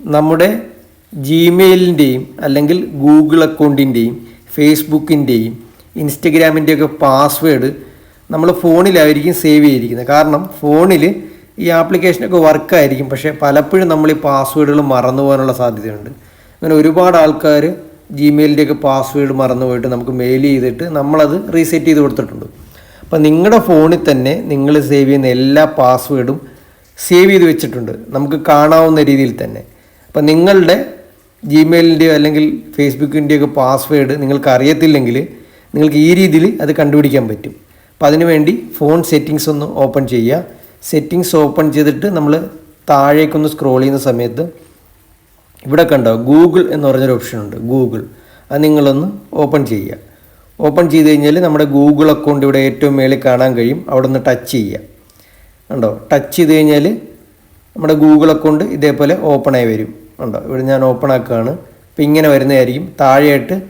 നമ്മുടെ ജിമെയിലിന്റെയും അല്ലെങ്കിൽ Google അക്കൗണ്ടിന്റെയും ഫേസ്ബുക്കിന്റെയും ഇൻസ്റ്റഗ്രാമിന്റെയൊക്കെ password നമ്മൾ ഫോണിലായിരിക്കും സേവ് ചെയ്തിരിക്കുന്നത്. കാരണം ഫോണിൽ ഈ ആപ്ലിക്കേഷനൊക്കെ വർക്കായിരിക്കും പക്ഷേ പലപ്പോഴും നമ്മൾ ഈ പാസ്വേഡുകൾ മറന്നു പോകാനുള്ള സാധ്യതയുണ്ട്. അങ്ങനെ ഒരുപാട് ആൾക്കാർ ജിമെയിലിന്റെയൊക്കെ പാസ്വേഡ് മറന്നു പോയിട്ട് നമുക്ക് മെയിൽ ചെയ്തിട്ട് നമ്മളത് റീസെറ്റ് ചെയ്ത് കൊടുത്തിട്ടുണ്ട്. അപ്പോൾ നിങ്ങളുടെ ഫോണിൽ തന്നെ നിങ്ങൾ സേവ് ചെയ്യുന്ന എല്ലാ പാസ്വേഡും സേവ് ചെയ്ത് വെച്ചിട്ടുണ്ട്. നമുക്ക് കാണാവുന്ന രീതിയിൽ തന്നെ. അപ്പം നിങ്ങളുടെ ജിമെയിലിന്റെയോ അല്ലെങ്കിൽ ഫേസ്ബുക്കിന്റെയോ ഒക്കെ പാസ്വേഡ് നിങ്ങൾക്ക് അറിയത്തില്ലെങ്കിൽ നിങ്ങൾക്ക് ഈ രീതിയിൽ അത് കണ്ടുപിടിക്കാൻ പറ്റും. അപ്പം അതിനുവേണ്ടി ഫോൺ സെറ്റിങ്സ് ഒന്ന് ഓപ്പൺ ചെയ്യുക. സെറ്റിങ്സ് ഓപ്പൺ ചെയ്തിട്ട് നമ്മൾ താഴേക്കൊന്ന് സ്ക്രോൾ ചെയ്യുന്ന സമയത്ത് ഇവിടെ കണ്ടോ ഗൂഗിൾ എന്ന് പറഞ്ഞൊരു ഓപ്ഷൻ ഉണ്ട്. ഗൂഗിൾ അത് നിങ്ങളൊന്ന് ഓപ്പൺ ചെയ്യുക. ഓപ്പൺ ചെയ്ത് കഴിഞ്ഞാൽ നമ്മുടെ ഗൂഗിൾ അക്കൗണ്ട് ഇവിടെ ഏറ്റവും മേളിൽ കാണാൻ കഴിയും. അവിടെ ഒന്ന് ടച്ച് ചെയ്യുക. കണ്ടോ? ടച്ച് ചെയ്ത് കഴിഞ്ഞാൽ നമ്മുടെ ഗൂഗിൾ അക്കൗണ്ട് ഇതേപോലെ ഓപ്പണായി വരും. ഉണ്ടോ? ഇവിടെ ഞാൻ ഓപ്പൺ ആക്കുകയാണ്. അപ്പോൾ ഇങ്ങനെ വരുന്നതായിരിക്കും. താഴെയായിട്ട്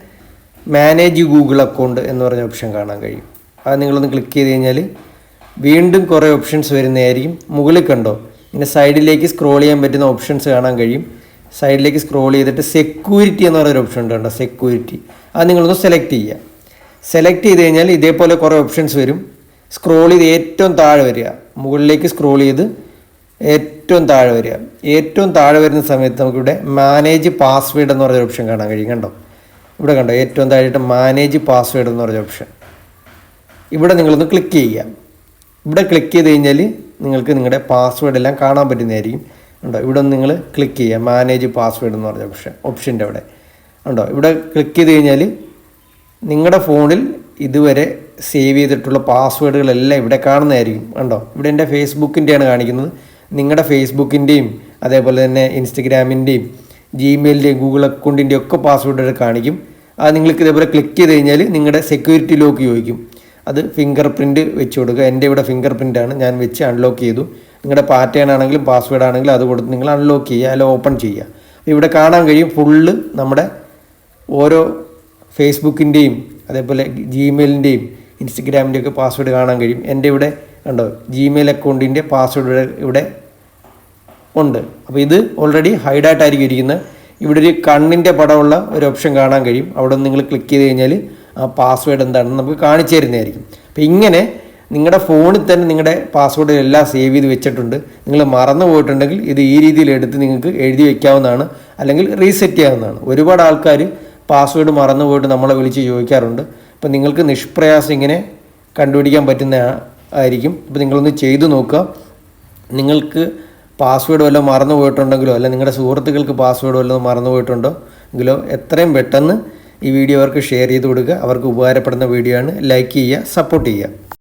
മാനേജ് ഗൂഗിൾ അക്കൗണ്ട് എന്ന് പറഞ്ഞ ഓപ്ഷൻ കാണാൻ കഴിയും. അത് നിങ്ങളൊന്ന് ക്ലിക്ക് ചെയ്ത് കഴിഞ്ഞാൽ വീണ്ടും കുറേ ഓപ്ഷൻസ് വരുന്നതായിരിക്കും. മുകളിൽ കണ്ടോ? ഇങ്ങനെ സൈഡിലേക്ക് സ്ക്രോൾ ചെയ്യാൻ പറ്റുന്ന ഓപ്ഷൻസ് കാണാൻ കഴിയും. സൈഡിലേക്ക് സ്ക്രോൾ ചെയ്തിട്ട് സെക്യൂരിറ്റി എന്ന് പറയുന്ന ഓപ്ഷൻ ഉണ്ട് കേട്ടോ സെക്യൂരിറ്റി അത് നിങ്ങളൊന്ന് സെലക്ട് ചെയ്യുക. സെലക്ട് ചെയ്ത് കഴിഞ്ഞാൽ ഇതേപോലെ കുറേ ഓപ്ഷൻസ് വരും. സ്ക്രോൾ ചെയ്ത് ഏറ്റവും താഴെ വരിക. മുകളിലേക്ക് സ്ക്രോൾ ചെയ്ത് ഏറ്റവും താഴെ വരിക. ഏറ്റവും താഴെ വരുന്ന സമയത്ത് നമുക്കിവിടെ മാനേജ് പാസ്വേഡ് എന്ന് പറഞ്ഞ ഓപ്ഷൻ കാണാൻ കഴിയും. കണ്ടോ? ഇവിടെ കണ്ടോ? ഏറ്റവും താഴെയായിട്ട് മാനേജ് പാസ്വേഡ് എന്ന് പറഞ്ഞ ഓപ്ഷൻ ഇവിടെ നിങ്ങളൊന്ന് ക്ലിക്ക് ചെയ്യുക. ഇവിടെ ക്ലിക്ക് ചെയ്ത് കഴിഞ്ഞാൽ നിങ്ങൾക്ക് നിങ്ങളുടെ പാസ്വേഡ് എല്ലാം കാണാൻ പറ്റുന്നതായിരിക്കും. ഉണ്ടോ ഇവിടെ നിങ്ങൾ ക്ലിക്ക് ചെയ്യുക. മാനേജ് പാസ്വേഡ് എന്ന് പറഞ്ഞ ഓപ്ഷൻ ഓപ്ഷന്റെ അവിടെ. ഉണ്ടോ ഇവിടെ ക്ലിക്ക് ചെയ്ത് കഴിഞ്ഞാൽ നിങ്ങളുടെ ഫോണിൽ ഇതുവരെ സേവ് ചെയ്തിട്ടുള്ള പാസ്വേഡുകളെല്ലാം ഇവിടെ കാണുന്നതായിരിക്കും. ഉണ്ടോ ഇവിടെ എന്റെ ഫേസ്ബുക്കിന്റെയാണ് കാണിക്കുന്നത്. നിങ്ങളുടെ ഫേസ്ബുക്കിന്റെയും അതേപോലെ തന്നെ ഇൻസ്റ്റഗ്രാമിന്റെയും ജിമെയിലിന്റെയും ഗൂഗിൾ അക്കൗണ്ടിന്റെയും ഒക്കെ പാസ്വേഡുകൾ കാണിക്കും. അത് നിങ്ങൾക്ക് ഇതേപോലെ ക്ലിക്ക് ചെയ്ത് കഴിഞ്ഞാൽ നിങ്ങളുടെ സെക്യൂരിറ്റി ലോക്ക് ചോദിക്കും. അത് ഫിംഗർ പ്രിന്റ് വെച്ച് കൊടുക്കുക. എന്റെ ഇവിടെ ഫിംഗർ പ്രിന്റാണ് ഞാൻ വെച്ച് അൺലോക്ക് ചെയ്തു. നിങ്ങളുടെ പാറ്റേൺ ആണെങ്കിലും പാസ്വേഡ് ആണെങ്കിലും അത് കൊടുത്ത് നിങ്ങൾ അൺലോക്ക് ചെയ്യുക. അല്ലെങ്കിൽ ഓപ്പൺ ചെയ്യുക. ഇവിടെ കാണാൻ കഴിയും ഫുള്ള് നമ്മുടെ ഓരോ ഫേസ്ബുക്കിന്റെയും അതേപോലെ ജിമെയിലിന്റെയും ഇൻസ്റ്റഗ്രാമിന്റെയൊക്കെ പാസ്വേഡ് കാണാൻ കഴിയും. എന്റെ ഇവിടെ കണ്ടോ? ജിമെയിൽ അക്കൗണ്ടിന്റെ പാസ്വേഡ് ഇവിടെ ഉണ്ട്. അപ്പോൾ ഇത് ഓൾറെഡി ഹൈഡായിട്ടായിരിക്കും ഇരിക്കുന്നത് ഇവിടെ ഒരു കണ്ണിന്റെ പടമുള്ള ഒരു ഓപ്ഷൻ കാണാൻ കഴിയും. അവിടെ നിങ്ങൾ ക്ലിക്ക് ചെയ്ത് കഴിഞ്ഞാൽ ആ പാസ്വേഡ് എന്താണെന്ന് നമുക്ക് കാണിച്ചു തരുന്നതായിരിക്കും. അപ്പോൾ ഇങ്ങനെ നിങ്ങളുടെ ഫോണിൽ തന്നെ നിങ്ങളുടെ പാസ്വേഡ് എല്ലാം സേവ് ചെയ്ത് വെച്ചിട്ടുണ്ട്. നിങ്ങൾ മറന്നു പോയിട്ടുണ്ടെങ്കിൽ ഇത് ഈ രീതിയിൽ എടുത്ത് നിങ്ങൾക്ക് എഴുതി വെക്കാവുന്നതാണ്. അല്ലെങ്കിൽ റീസെറ്റ് ചെയ്യാവുന്നതാണ്. ഒരുപാട് ആൾക്കാർ പാസ്വേഡ് മറന്നു പോയിട്ട് നമ്മളെ വിളിച്ച് ചോദിക്കാറുണ്ട്. അപ്പോൾ നിങ്ങൾക്ക് നിഷ്പ്രയാസം ഇങ്ങനെ കണ്ടുപിടിക്കാൻ പറ്റുന്ന ആയിരിക്കും. അപ്പോൾ നിങ്ങളൊന്ന് ചെയ്തു നോക്കുക. നിങ്ങൾക്ക് പാസ്വേഡ് വല്ലതും മറന്നു പോയിട്ടുണ്ടെങ്കിലോ അല്ല നിങ്ങളുടെ സുഹൃത്തുക്കൾക്ക് പാസ്വേഡ് വല്ലതും മറന്നു പോയിട്ടുണ്ടോ എങ്കിലോ എത്രയും പെട്ടെന്ന് ഈ വീഡിയോ അവർക്ക് ഷെയർ ചെയ്ത് കൊടുക്കുക. അവർക്ക് ഉപകാരപ്പെടുന്ന വീഡിയോ ആണ്. ലൈക്ക് ചെയ്യുക സപ്പോർട്ട് ചെയ്യുക.